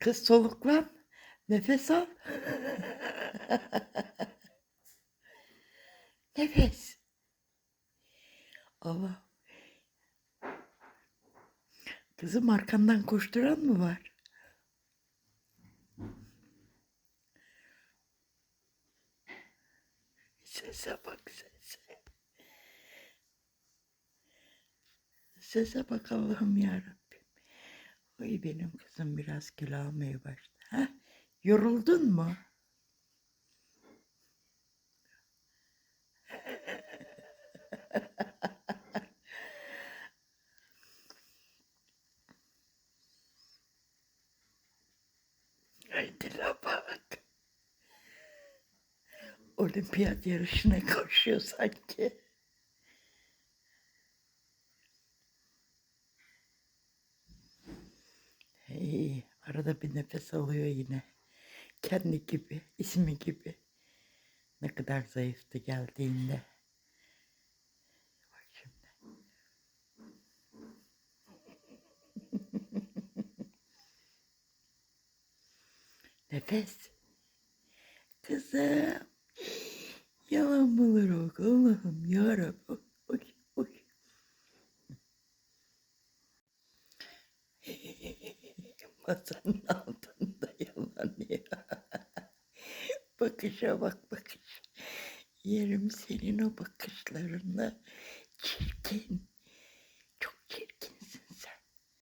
Kız soluklan. Nefes al. Nefes. Allah. Kızım arkandan koşturan mı var? Sese bak sese. Sese bak Allah'ım yarabbim. Oy benim kızım biraz kilo almaya başladı. Ha? Yoruldun mu? Haydi la bak. Olimpiyat yarışına koşuyor sanki. Arada bir nefes alıyor yine. Kendi gibi, ismi gibi. Ne kadar zayıftı geldiğinde. Bak şimdi. Nefes. Kızım. Yalan mı olur o? Allah'ım yarabbim. Masanın altında yalan ya. Bakışa bak bakış. Yerim senin o bakışlarına. Çirkin.